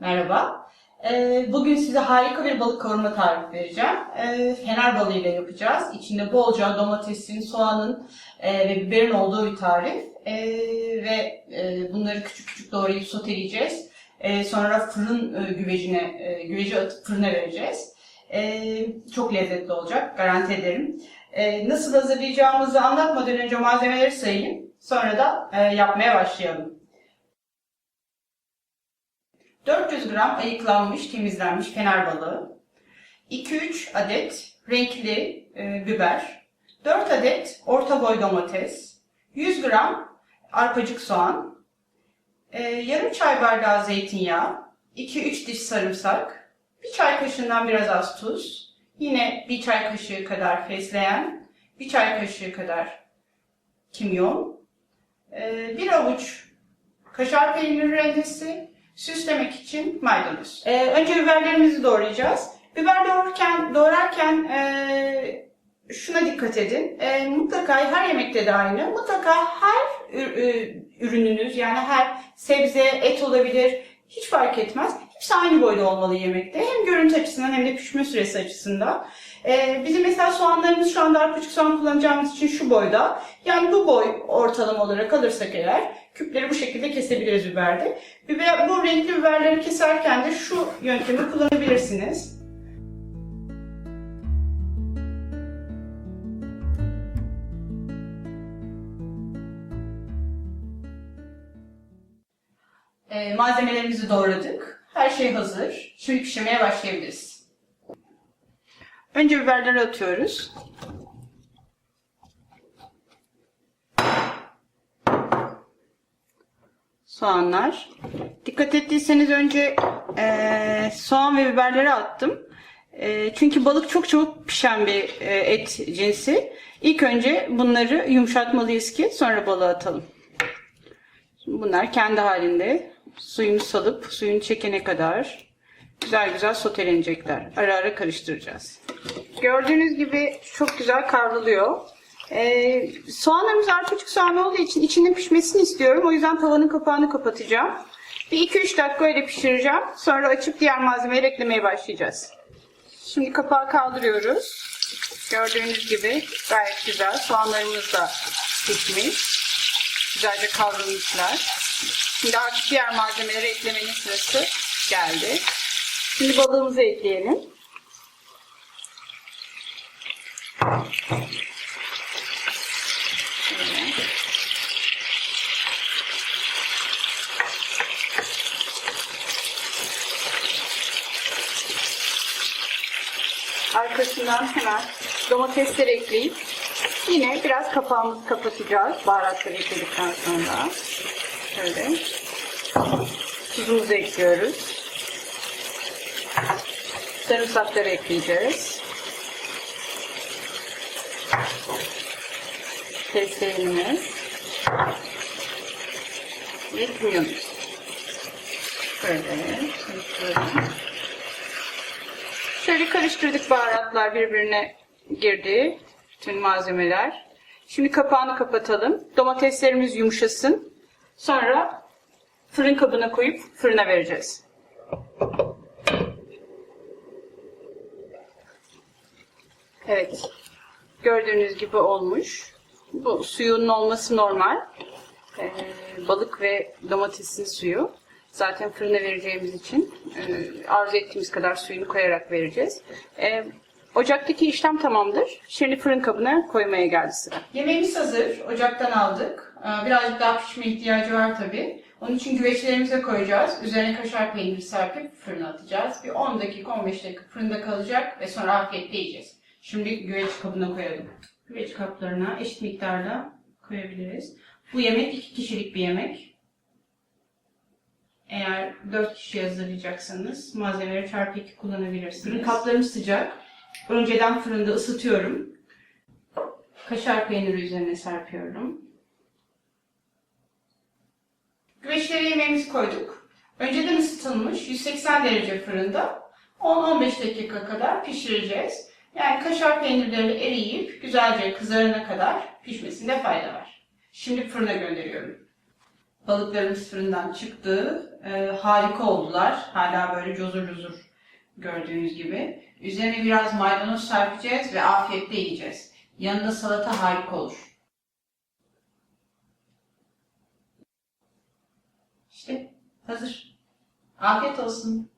Merhaba. Ee, Bugün size harika bir balık kavurma tarifi vereceğim. Ee, Fener balığıyla yapacağız. İçinde bolca domatesin, soğanın e, ve biberin olduğu bir tarif. Ee, Ve e, bunları küçük küçük doğrayıp soteleyeceğiz. Sonra fırın e, güvecine, güvece atıp fırına vereceğiz. Çok lezzetli olacak, garanti ederim. Nasıl hazırlayacağımızı anlatmadan önce malzemeleri sayayım. Sonra da yapmaya başlayalım. 400 gram ayıklanmış, temizlenmiş fener balığı, 2-3 adet renkli e, biber, 4 adet orta boy domates, 100 gram arpacık soğan, e, yarım çay bardağı zeytinyağı, 2-3 diş sarımsak, bir çay kaşığından biraz az tuz, yine bir çay kaşığı kadar fesleğen, bir çay kaşığı kadar kimyon, e, bir avuç kaşar peyniri rendesi, Süslemek için maydanoz. Ee, önce biberlerimizi doğrayacağız. Biber doğrarken, doğrarken ee, şuna dikkat edin. Ee, mutlaka her yemekte de aynı. Mutlaka her ür- e, ürününüz yani her sebze, et olabilir hiç fark etmez. Hepsi aynı boyda olmalı yemekte. Hem görüntü açısından hem de pişme süresi açısından. Ee, bizim mesela soğanlarımız şu anda arpacık soğan kullanacağımız için şu boyda. Yani bu boy ortalama olarak alırsak eğer küpleri bu şekilde kesebiliriz biberde. Biber, bu renkli biberleri keserken de şu yöntemi kullanabilirsiniz. Ee, malzemelerimizi doğradık. Her şey hazır. Şimdi pişirmeye başlayabiliriz. Önce biberleri atıyoruz. soğanlar. Dikkat ettiyseniz önce eee, soğan ve biberleri attım. Eee, çünkü balık çok çabuk pişen bir eee, et cinsi. İlk önce bunları yumuşatmalıyız ki sonra balığı atalım. Şimdi bunlar kendi halinde suyunu salıp suyunu çekene kadar güzel güzel sotelenecekler. Ara ara karıştıracağız. Gördüğünüz gibi çok güzel kavruluyor. Ee, soğanlarımız arpacık soğan olduğu için içinin pişmesini istiyorum. O yüzden tavanın kapağını kapatacağım. Bir 2-3 dakika öyle pişireceğim. Sonra açıp diğer malzemeleri eklemeye başlayacağız. Şimdi kapağı kaldırıyoruz. Gördüğünüz gibi gayet güzel. Soğanlarımız da pişmiş. Güzelce kavrulmuşlar. Şimdi artık diğer malzemeleri eklemenin sırası geldi. Şimdi balığımızı ekleyelim. Arkasından hemen domatesleri ekleyip yine biraz kapağımızı kapatacağız. Baharatları ekledikten sonra. Şöyle. Tuzumuzu ekliyoruz. Sarımsakları ekleyeceğiz. fesleğenimiz ve kimyonumuz. Böyle. Şöyle karıştırdık baharatlar birbirine girdi. Bütün malzemeler. Şimdi kapağını kapatalım. Domateslerimiz yumuşasın. Sonra fırın kabına koyup fırına vereceğiz. Evet. Gördüğünüz gibi olmuş. Bu suyun olması normal. Ee, balık ve domatesin suyu. Zaten fırına vereceğimiz için e, arzu ettiğimiz kadar suyunu koyarak vereceğiz. Ee, ocaktaki işlem tamamdır. Şimdi fırın kabına koymaya geldi sıra. Yemeğimiz hazır. Ocaktan aldık. Ee, birazcık daha pişme ihtiyacı var tabii. Onun için güveçlerimize koyacağız. Üzerine kaşar peyniri serpip fırına atacağız. Bir 10 dakika 15 dakika fırında kalacak ve sonra afiyetle yiyeceğiz. Şimdi güveç kabına koyalım. Güveç kaplarına eşit miktarda koyabiliriz. Bu yemek iki kişilik bir yemek. Eğer 4 kişi hazırlayacaksanız malzemeleri çarpı 2 kullanabilirsiniz. Fırın kaplarım sıcak. Önceden fırında ısıtıyorum. Kaşar peyniri üzerine serpiyorum. Güveçlere yemeğimizi koyduk. Önceden ısıtılmış 180 derece fırında 10-15 dakika kadar pişireceğiz. Yani kaşar peynirleri eriyip güzelce kızarana kadar pişmesinde fayda var. Şimdi fırına gönderiyorum. Balıklarımız fırından çıktı. Ee, harika oldular. Hala böyle cozur cozur gördüğünüz gibi. Üzerine biraz maydanoz serpeceğiz ve afiyetle yiyeceğiz. Yanında salata harika olur. İşte hazır. Afiyet olsun.